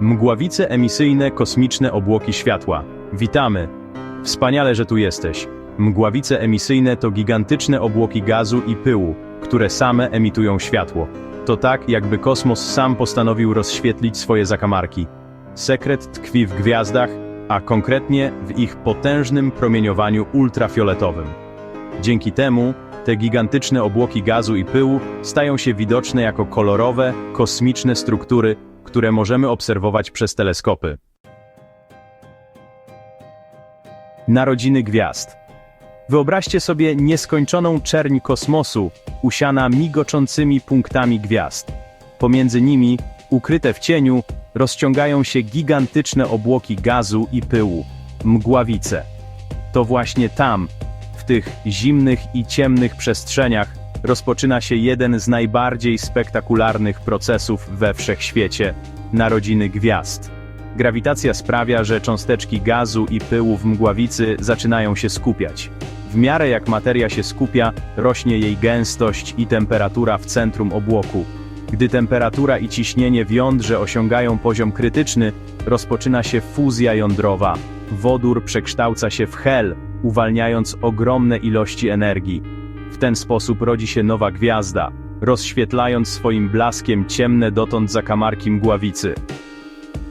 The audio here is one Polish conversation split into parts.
Mgławice emisyjne kosmiczne obłoki światła. Witamy. Wspaniale, że tu jesteś. Mgławice emisyjne to gigantyczne obłoki gazu i pyłu, które same emitują światło. To tak, jakby kosmos sam postanowił rozświetlić swoje zakamarki. Sekret tkwi w gwiazdach, a konkretnie w ich potężnym promieniowaniu ultrafioletowym. Dzięki temu te gigantyczne obłoki gazu i pyłu stają się widoczne jako kolorowe, kosmiczne struktury, które możemy obserwować przez teleskopy. Narodziny gwiazd. Wyobraźcie sobie nieskończoną czerń kosmosu, usiana migoczącymi punktami gwiazd. Pomiędzy nimi, ukryte w cieniu, rozciągają się gigantyczne obłoki gazu i pyłu mgławice. To właśnie tam, w tych zimnych i ciemnych przestrzeniach, rozpoczyna się jeden z najbardziej spektakularnych procesów we wszechświecie narodziny gwiazd. Grawitacja sprawia, że cząsteczki gazu i pyłu w mgławicy zaczynają się skupiać. W miarę jak materia się skupia, rośnie jej gęstość i temperatura w centrum obłoku. Gdy temperatura i ciśnienie w jądrze osiągają poziom krytyczny, rozpoczyna się fuzja jądrowa. Wodór przekształca się w hel, uwalniając ogromne ilości energii. W ten sposób rodzi się nowa gwiazda, rozświetlając swoim blaskiem ciemne dotąd zakamarki mgławicy.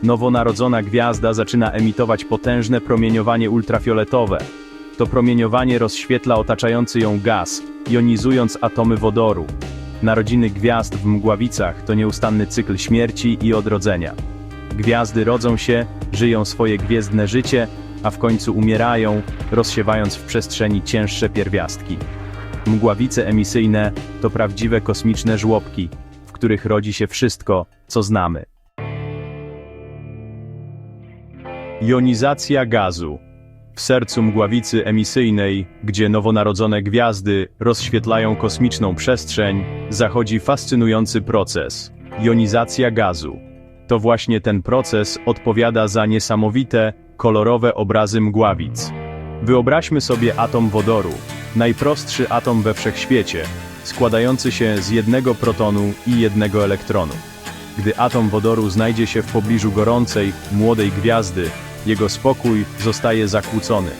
Nowonarodzona gwiazda zaczyna emitować potężne promieniowanie ultrafioletowe. To promieniowanie rozświetla otaczający ją gaz, jonizując atomy wodoru. Narodziny gwiazd w mgławicach to nieustanny cykl śmierci i odrodzenia. Gwiazdy rodzą się, żyją swoje gwiezdne życie, a w końcu umierają, rozsiewając w przestrzeni cięższe pierwiastki. Mgławice emisyjne to prawdziwe kosmiczne żłobki, w których rodzi się wszystko, co znamy. Jonizacja gazu. W sercu mgławicy emisyjnej, gdzie nowonarodzone gwiazdy rozświetlają kosmiczną przestrzeń, zachodzi fascynujący proces jonizacja gazu. To właśnie ten proces odpowiada za niesamowite, kolorowe obrazy mgławic. Wyobraźmy sobie atom wodoru, najprostszy atom we wszechświecie, składający się z jednego protonu i jednego elektronu. Gdy atom wodoru znajdzie się w pobliżu gorącej, młodej gwiazdy, jego spokój zostaje zakłócony.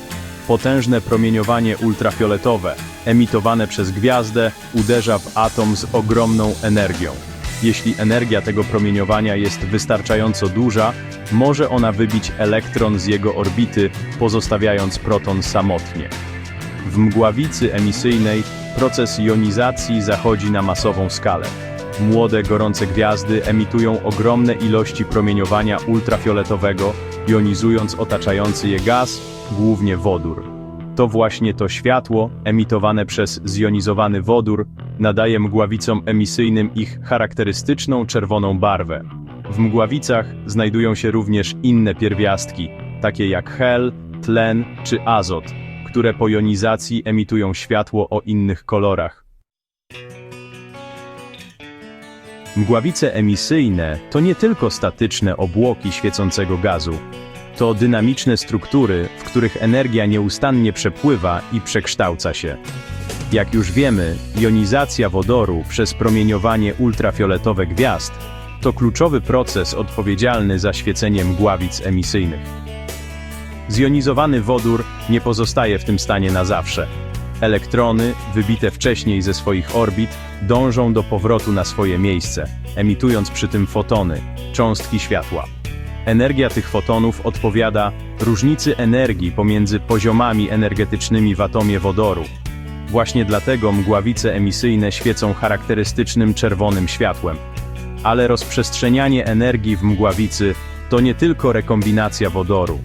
Potężne promieniowanie ultrafioletowe, emitowane przez gwiazdę, uderza w atom z ogromną energią. Jeśli energia tego promieniowania jest wystarczająco duża, może ona wybić elektron z jego orbity, pozostawiając proton samotnie. W mgławicy emisyjnej proces jonizacji zachodzi na masową skalę. Młode, gorące gwiazdy emitują ogromne ilości promieniowania ultrafioletowego, jonizując otaczający je gaz, głównie wodór. To właśnie to światło, emitowane przez zjonizowany wodór, nadaje mgławicom emisyjnym ich charakterystyczną czerwoną barwę. W mgławicach znajdują się również inne pierwiastki, takie jak hel, tlen czy azot, które po jonizacji emitują światło o innych kolorach. Mgławice emisyjne to nie tylko statyczne obłoki świecącego gazu. To dynamiczne struktury, w których energia nieustannie przepływa i przekształca się. Jak już wiemy, jonizacja wodoru przez promieniowanie ultrafioletowe gwiazd to kluczowy proces odpowiedzialny za świecenie mgławic emisyjnych. Zjonizowany wodór nie pozostaje w tym stanie na zawsze. Elektrony, wybite wcześniej ze swoich orbit, dążą do powrotu na swoje miejsce, emitując przy tym fotony, cząstki światła. Energia tych fotonów odpowiada różnicy energii pomiędzy poziomami energetycznymi w atomie wodoru. Właśnie dlatego mgławice emisyjne świecą charakterystycznym czerwonym światłem. Ale rozprzestrzenianie energii w mgławicy to nie tylko rekombinacja wodoru.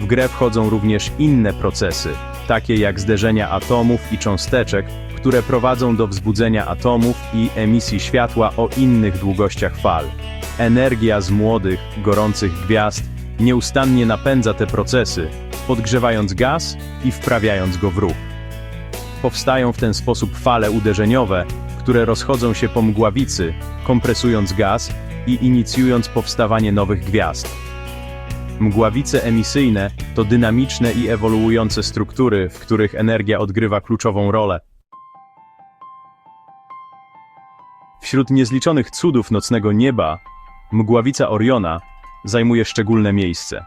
W grę wchodzą również inne procesy, takie jak zderzenia atomów i cząsteczek, które prowadzą do wzbudzenia atomów i emisji światła o innych długościach fal. Energia z młodych, gorących gwiazd nieustannie napędza te procesy, podgrzewając gaz i wprawiając go w ruch. Powstają w ten sposób fale uderzeniowe, które rozchodzą się po mgławicy, kompresując gaz i inicjując powstawanie nowych gwiazd. Mgławice emisyjne to dynamiczne i ewoluujące struktury, w których energia odgrywa kluczową rolę. Wśród niezliczonych cudów nocnego nieba, mgławica Oriona zajmuje szczególne miejsce.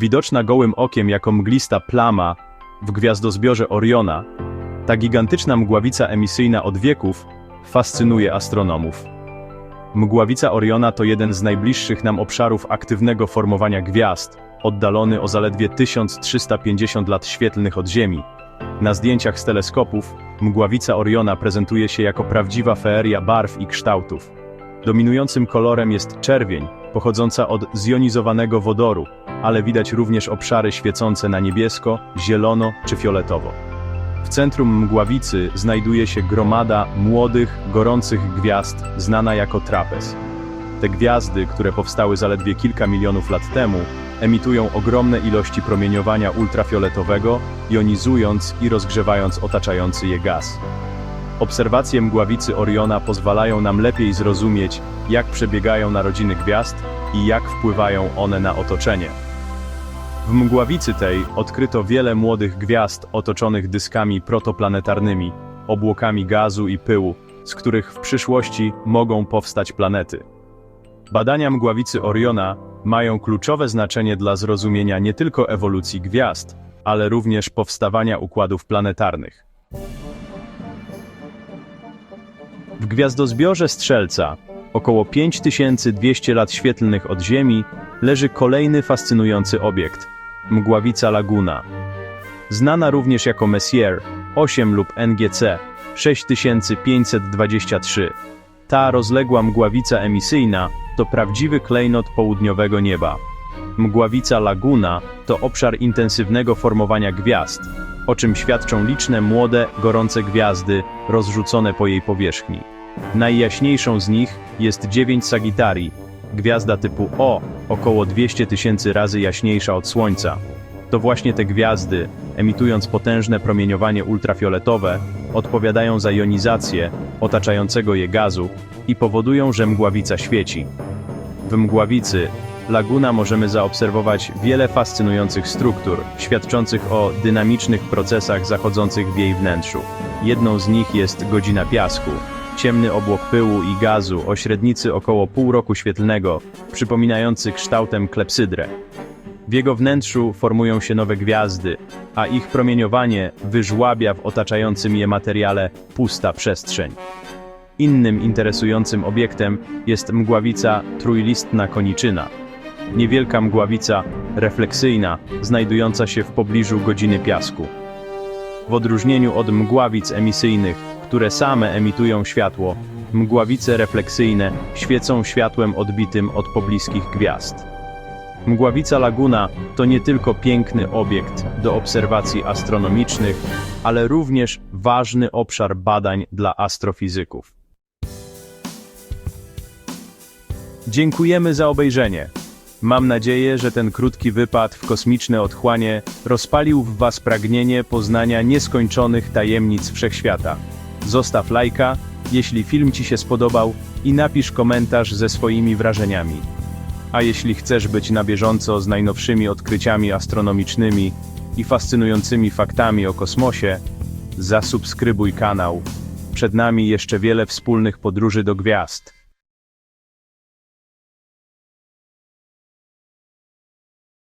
Widoczna gołym okiem jako mglista plama w gwiazdozbiorze Oriona, ta gigantyczna mgławica emisyjna od wieków fascynuje astronomów. Mgławica Oriona to jeden z najbliższych nam obszarów aktywnego formowania gwiazd, oddalony o zaledwie 1350 lat świetlnych od Ziemi. Na zdjęciach z teleskopów mgławica Oriona prezentuje się jako prawdziwa feeria barw i kształtów. Dominującym kolorem jest czerwień, pochodząca od zjonizowanego wodoru, ale widać również obszary świecące na niebiesko, zielono czy fioletowo. W centrum mgławicy znajduje się gromada młodych, gorących gwiazd znana jako trapez. Te gwiazdy, które powstały zaledwie kilka milionów lat temu, emitują ogromne ilości promieniowania ultrafioletowego, jonizując i rozgrzewając otaczający je gaz. Obserwacje mgławicy Oriona pozwalają nam lepiej zrozumieć, jak przebiegają narodziny gwiazd i jak wpływają one na otoczenie. W mgławicy tej odkryto wiele młodych gwiazd otoczonych dyskami protoplanetarnymi, obłokami gazu i pyłu, z których w przyszłości mogą powstać planety. Badania mgławicy Oriona mają kluczowe znaczenie dla zrozumienia nie tylko ewolucji gwiazd, ale również powstawania układów planetarnych. W gwiazdozbiorze Strzelca, około 5200 lat świetlnych od Ziemi, leży kolejny fascynujący obiekt mgławica Laguna. Znana również jako Messier 8 lub NGC 6523. Ta rozległa mgławica emisyjna to prawdziwy klejnot południowego nieba. Mgławica Laguna to obszar intensywnego formowania gwiazd, o czym świadczą liczne młode, gorące gwiazdy rozrzucone po jej powierzchni. Najjaśniejszą z nich jest 9 Sagittarii, gwiazda typu O, około 200 tysięcy razy jaśniejsza od Słońca. To właśnie te gwiazdy, emitując potężne promieniowanie ultrafioletowe, odpowiadają za jonizację otaczającego je gazu i powodują, że mgławica świeci. W mgławicy Laguna możemy zaobserwować wiele fascynujących struktur, świadczących o dynamicznych procesach zachodzących w jej wnętrzu. Jedną z nich jest godzina piasku, ciemny obłok pyłu i gazu o średnicy około pół roku świetlnego, przypominający kształtem klepsydrę. W jego wnętrzu formują się nowe gwiazdy, a ich promieniowanie wyżłabia w otaczającym je materiale pusta przestrzeń. Innym interesującym obiektem jest mgławica trójlistna koniczyna. Niewielka mgławica refleksyjna, znajdująca się w pobliżu godziny piasku. W odróżnieniu od mgławic emisyjnych, które same emitują światło, mgławice refleksyjne świecą światłem odbitym od pobliskich gwiazd. Mgławica Laguna to nie tylko piękny obiekt do obserwacji astronomicznych, ale również ważny obszar badań dla astrofizyków. Dziękujemy za obejrzenie. Mam nadzieję, że ten krótki wypad w kosmiczne otchłanie rozpalił w Was pragnienie poznania nieskończonych tajemnic wszechświata. Zostaw lajka, jeśli film Ci się spodobał i napisz komentarz ze swoimi wrażeniami. A jeśli chcesz być na bieżąco z najnowszymi odkryciami astronomicznymi i fascynującymi faktami o kosmosie, zasubskrybuj kanał. Przed nami jeszcze wiele wspólnych podróży do gwiazd.